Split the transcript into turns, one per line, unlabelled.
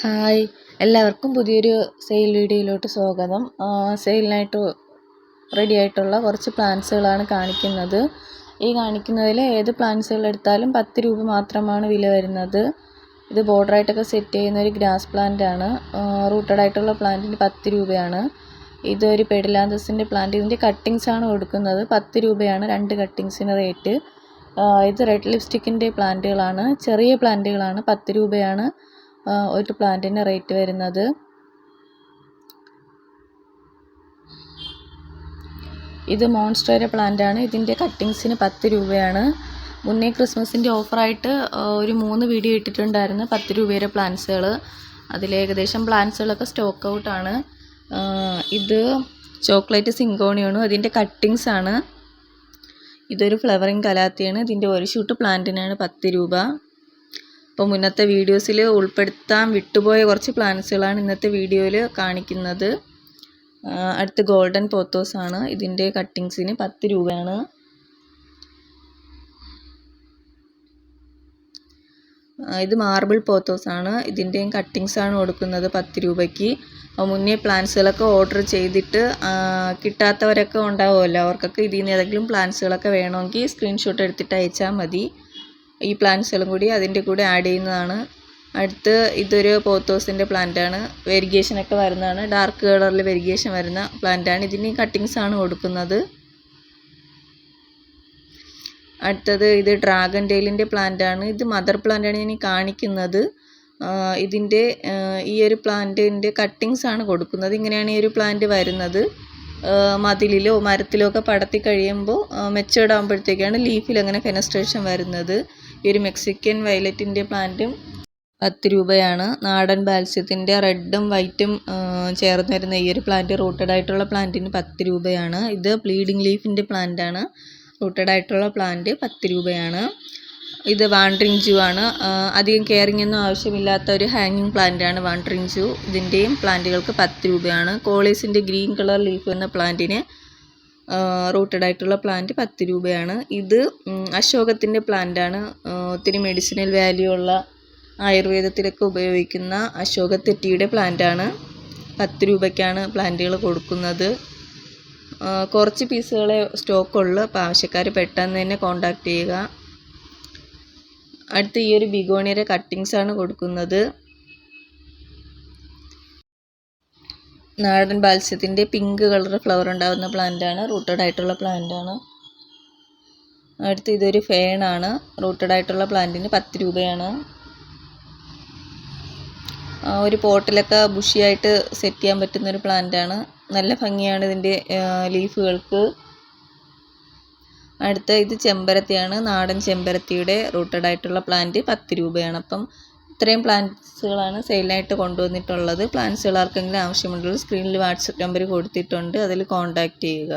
Hi. എല്ലാവർക്കും പുതിയൊരു sale വീഡിയോയിലോട്ട് സ്വാഗതം. സെയിലിനായിട്ട് റെഡി ആയിട്ടുള്ള കുറച്ച് പ്ലാൻസുകളാണ് കാണിക്കുന്നത്. ഈ കാണിക്കുന്നതിൽ ഏത് പ്ലാൻസുകൾ എടുത്താലും പത്ത് രൂപ മാത്രമാണ് വില വരുന്നത്. ഇത് ബോർഡറായിട്ടൊക്കെ സെറ്റ് ചെയ്യുന്ന ഒരു ഗ്രാസ് പ്ലാന്റ് ആണ്. റൂട്ടഡ് ആയിട്ടുള്ള പ്ലാന്റിന് പത്ത് രൂപയാണ്. ഇതൊരു പെഡിലാന്തസിന്റെ പ്ലാന്റ്. ഇതിന്റെ കട്ടിങ്സ് ആണ് കൊടുക്കുന്നത്. പത്ത് രൂപയാണ് രണ്ട് കട്ടിങ്സിന് റേറ്റ് ഇത് റെഡ് ലിപ്സ്റ്റിക്കിന്റെ പ്ലാന്റുകളാണ്. ചെറിയ പ്ലാന്റുകളാണ്. പത്ത് രൂപയാണ്. ഒരു പ്ലാന്റിന് റേറ്റ് വരുന്നത് ഇത് മോൺസ്റ്റേര പ്ലാന്റ് ആണ്. ഇതിന്റെ കട്ടിങ്സിന് പത്ത് രൂപയാണ്. മുന്നേ ക്രിസ്മസിന്റെ ഓഫറായിട്ട് ഒരു മൂന്ന് വീഡിയോ ഇട്ടിട്ടുണ്ടായിരുന്നു പത്ത് രൂപയുടെ പ്ലാന്റ്സുകൾ അതിൽ ഏകദേശം പ്ലാന്റ്സുകളൊക്കെ സ്റ്റോക്ക് ഔട്ടാണ് ഇത് ചോക്ലേറ്റ് സിങ്കോണിയാണ്. അതിന്റെ കട്ടിങ്സ് ആണ്. ഇതൊരു ഫ്ലവറിങ് കലാത്തിയാണ്. ഇതിന്റെ ഒരു ഷൂട്ട് പ്ലാന്റിനാണ് പത്ത് രൂപ. അപ്പോൾ മുന്നത്തെ വീഡിയോസിൽ ഉൾപ്പെടുത്താൻ വിട്ടുപോയ കുറച്ച് പ്ലാന്റ്സുകളാണ് ഇന്നത്തെ വീഡിയോയിൽ കാണിക്കുന്നത്. അടുത്ത് ഗോൾഡൻ പോത്തോസ് ആണ്. ഇതിന്റെ കട്ടിങ്സിന് പത്ത് രൂപയാണ്. ഇത് മാർബിൾ പോത്തോസ് ആണ്. ഇതിന്റെയും കട്ടിങ്സ് ആണ് കൊടുക്കുന്നത് പത്ത് രൂപയ്ക്ക്. മുന്നേ പ്ലാന്റ്സുകളൊക്കെ ഓർഡർ ചെയ്തിട്ട് കിട്ടാത്തവരൊക്കെ ഉണ്ടാവുമല്ലോ. അവർക്കൊക്കെ ഇതിൽ നിന്ന് ഏതെങ്കിലും പ്ലാന്റ്സുകളൊക്കെ വേണമെങ്കിൽ സ്ക്രീൻഷോട്ട് എടുത്തിട്ട് അയച്ചാൽ മതി. ഈ പ്ലാന്റ്സുകളും കൂടി അതിന്റെ കൂടെ ആഡ് ചെയ്യുന്നതാണ്. അടുത്ത് ഇതൊരു പോത്തോസിന്റെ പ്ലാന്റാണ് വെരിഗേഷനൊക്കെ വരുന്നതാണ്. ഡാർക്ക് കളറിൽ വെരിഗേഷൻ വരുന്ന പ്ലാന്റാണ് ഇതിന് ആണ് കൊടുക്കുന്നത്. അടുത്തത് ഇത് ഡ്രാഗൺ ടെയിലിന്റെ പ്ലാന്റാണ് ഇത് മദർ പ്ലാന്റാണ് ഞാൻ കാണിക്കുന്നത്. ഇതിന്റെ ഈ ഒരു പ്ലാന്റിന്റെ കട്ടിങ്സ് ആണ് കൊടുക്കുന്നത്. ഇങ്ങനെയാണ് ഈ ഒരു പ്ലാന്റ് വരുന്നത്. മതിലിലോ മരത്തിലോ ഒക്കെ പടത്തി കഴിയുമ്പോൾ മെച്ചോടാകുമ്പോഴത്തേക്കാണ് ലീഫിൽ അങ്ങനെ ഫെനസ്ട്രേഷൻ വരുന്നത്. ഈ ഒരു മെക്സിക്കൻ വയലറ്റിന്റെ പ്ലാന്റും പത്ത് രൂപയാണ്. നാടൻ ബാൽസ്യത്തിന്റെ റെഡും വൈറ്റും ചേർന്ന് വരുന്ന ഈ ഒരു പ്ലാന്റ് റൂട്ടഡ് ആയിട്ടുള്ള പ്ലാന്റിന് പത്ത് രൂപയാണ്. ഇത് ബ്ലീഡിംഗ് ലീഫിന്റെ പ്ലാന്റാണ്. റൂട്ടഡ് ആയിട്ടുള്ള പ്ലാന്റ് പത്ത് രൂപയാണ്. ഇത് വാണ്ടറിങ് ജൂ ആണ്. അധികം കെയറിംഗ് ഒന്നും ആവശ്യമില്ലാത്ത ഒരു ഹാങ്ങിങ് പ്ലാന്റ് ആണ് വാണ്ടറിങ് ജൂ. ഇതിന്റെയും പ്ലാന്റുകൾക്ക് പത്ത് രൂപയാണ്. കോളേസിന്റെ ഗ്രീൻ കളർ ലീഫ് എന്ന പ്ലാന്റിന് റൂട്ടഡ് ആയിട്ടുള്ള പ്ലാന്റ് പത്ത് രൂപയാണ്. ഇത് അശോകത്തിന്റെ പ്ലാന്റാണ് ഒത്തിരി മെഡിസിനൽ വാല്യൂ ഉള്ള ആയുർവേദത്തിലൊക്കെ ഉപയോഗിക്കുന്ന അശോകത്തെറ്റിയുടെ പ്ലാന്റാണ് പത്ത് രൂപയ്ക്കാണ് പ്ലാന്റുകൾ കൊടുക്കുന്നത്. കുറച്ച് പീസുകളെ സ്റ്റോക്കുള്ളൂ അപ്പോൾ ആവശ്യക്കാർ പെട്ടെന്ന് തന്നെ കോണ്ടാക്ട് ചെയ്യുക. അടുത്ത് ഈ ഒരു ബിഗോണിയുടെ കട്ടിങ്സാണ് കൊടുക്കുന്നത്. നാടൻ ബാൽസ്യത്തിന്റെ പിങ്ക് കളർ ഫ്ലവർ ഉണ്ടാകുന്ന പ്ലാന്റാണ് റൂട്ടഡ് ആയിട്ടുള്ള പ്ലാന്റാണ് അടുത്ത് ഇതൊരു ഫേണാണ് റൂട്ടഡ് ആയിട്ടുള്ള പ്ലാന്റിന് പത്ത് രൂപയാണ്. ഒരു പോട്ടിലൊക്കെ ബുഷിയായിട്ട് സെറ്റ് ചെയ്യാൻ പറ്റുന്ന ഒരു പ്ലാന്റാണ് നല്ല ഭംഗിയാണ് ഇതിന്റെ ലീഫുകൾക്ക് അടുത്ത ഇത് ചെമ്പരത്തിയാണ്. നാടൻ ചെമ്പരത്തിയുടെ റൂട്ടഡ് ആയിട്ടുള്ള പ്ലാന്റ് പത്ത് രൂപയാണ്. അപ്പം ഇത്രയും പ്ലാന്റ്സുകളാണ് സെയിലായിട്ട് കൊണ്ടുവന്നിട്ടുള്ളത്. പ്ലാന്റ്സുകൾ ആർക്കെങ്കിലും ആവശ്യമുണ്ടെങ്കിൽ സ്ക്രീനിൽ വാട്സപ്പ് നമ്പർ കൊടുത്തിട്ടുണ്ട്. അതിൽ കോൺടാക്റ്റ് ചെയ്യുക.